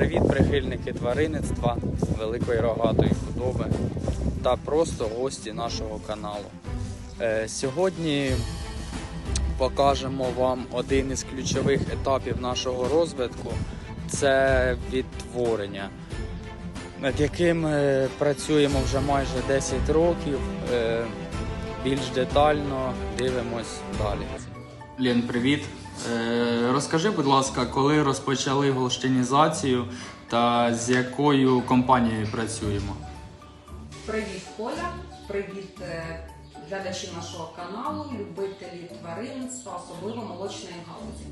привіт, прихильники тваринництва, великої рогатої худоби та просто гості нашого каналу. Е, Сьогодні покажемо вам один із ключових етапів нашого розвитку це відтворення, над яким е, працюємо вже майже 10 років. Е, Більш детально дивимось далі. Лен, привіт. Е, Розкажи, будь ласка, коли розпочали голштинізацію та з якою компанією працюємо? Привіт, Коля! Привіт е, глядачі нашого каналу, любителі тваринства, особливо молочної галузі.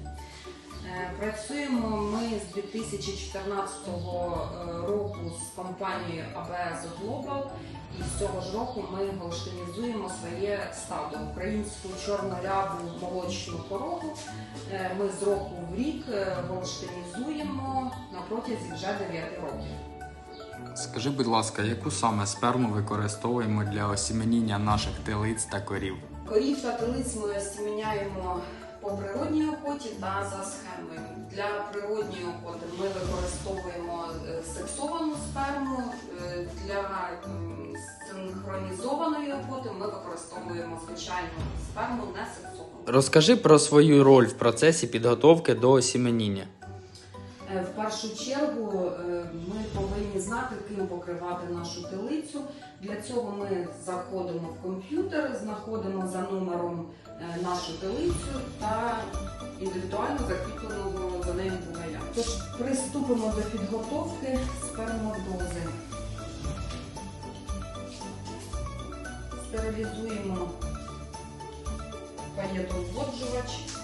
Е, Працюємо з 2014 року з компанією ABS Global і з цього ж року ми голштинізуємо своє стадо українську чорнорябу молочну корову. Е, Ми з року в рік е, голштинізуємо на протязі вже 9 років. Скажи, будь ласка, яку саме сперму використовуємо для осіменіння наших телиць та корів? Корів та телиць ми осіміняємо по природній охоті та за схемою. Для природньої охоти ми використовуємо е, сексовану сперму. е, Для синхронізованої охоти ми використовуємо звичайну сперму не сексовану. Розкажи про свою роль в процесі підготовки до осіменіння. Е, В першу чергу ми повинні знати, ким покривати нашу телицю. Для цього ми заходимо в комп'ютер, знаходимо за номером е, нашу телицю та індивідуально закріпленого за нею бугая. Тож приступимо до підготовки спермодози. Стерилізуємо паєтоводжувач.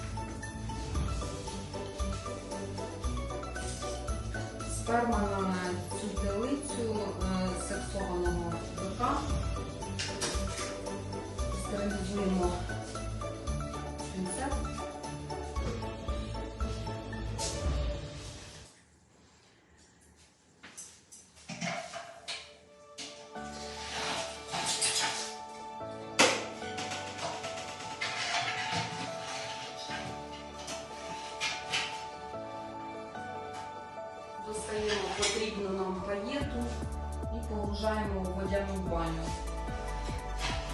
Сперма на цю телицю е, сексованого бика. Стерилізуємо пінцет. Достаємо потрібну нам паєту і погружаємо у водяну баню.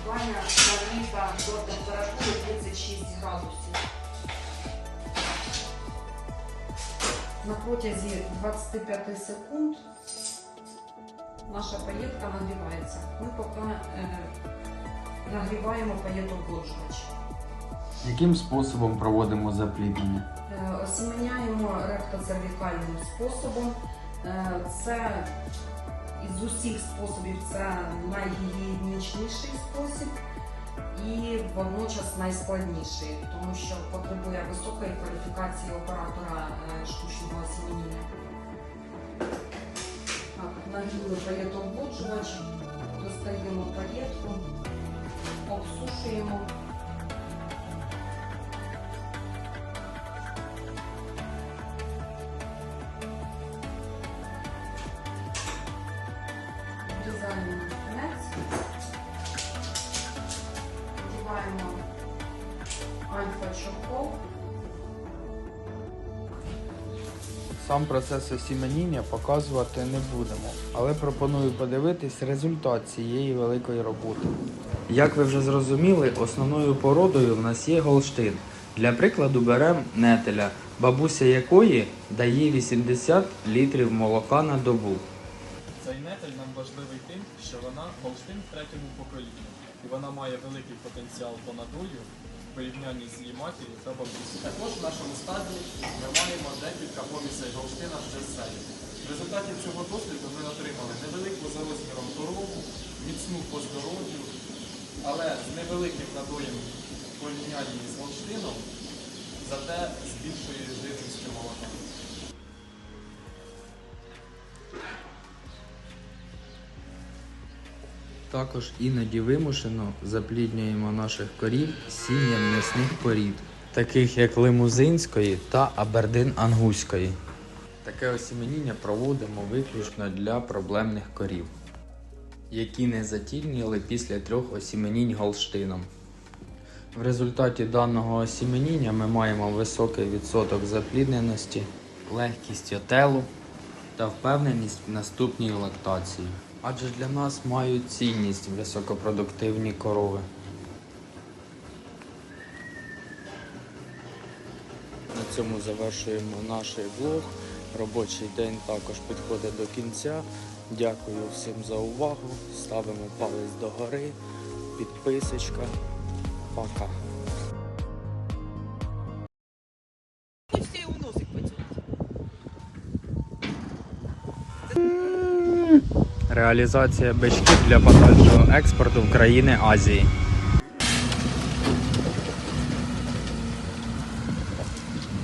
Баня нагріта до температури 36 градусів. На протязі 25 секунд наша паєтка нагрівається. Ми поки е, нагріваємо паєтообложувач. Яким способом проводимо запліднення? Е, Осіменяємо ректоцервікальним способом. Е, Це із усіх способів це найгігієнічніший спосіб і водночас найскладніший, тому що потребує високої кваліфікації оператора е, штучного осінення. Нагріли паєтообводжувач, достаємо паєтку, обсушуємо. Врізаємо кінець, вдіваємо альфа-чохол. Сам процес осіменіння показувати не будемо, але пропоную подивитись результат цієї великої роботи. Як ви вже зрозуміли, основною породою в нас є голштин. Для прикладу беремо нетеля, бабуся якої дає 80 літрів молока на добу. Нетель нам важливий тим, що вона холштин в третьому поколінні, і вона має великий потенціал по надою в порівнянні з її матір'ю та бабусею. Також в нашому стаді ми маємо декілька помісей Голштина з Джеселі. В результаті цього досліду ми отримали невелику за розміром корову, міцну по здоров'ю, але з невеликим надоєм порівнянні з Голштином, зате з більшою Також іноді вимушено запліднюємо наших корів сім'ям м'ясних порід, таких як лимузинської та абердин ангуської. Таке осіменіння проводимо виключно для проблемних корів, які не затільніли після трьох осіменінь голштином. В результаті даного осіменіння ми маємо високий відсоток заплідненості, легкість отелу та впевненість в наступній лактації. Адже для нас мають цінність високопродуктивні корови. На цьому завершуємо наш влог. Робочий день також підходить до кінця. Дякую всім за увагу. Ставимо палець догори, підписочка. Пока. Хочете Реалізація бичків для подальшого експорту в країни Азії.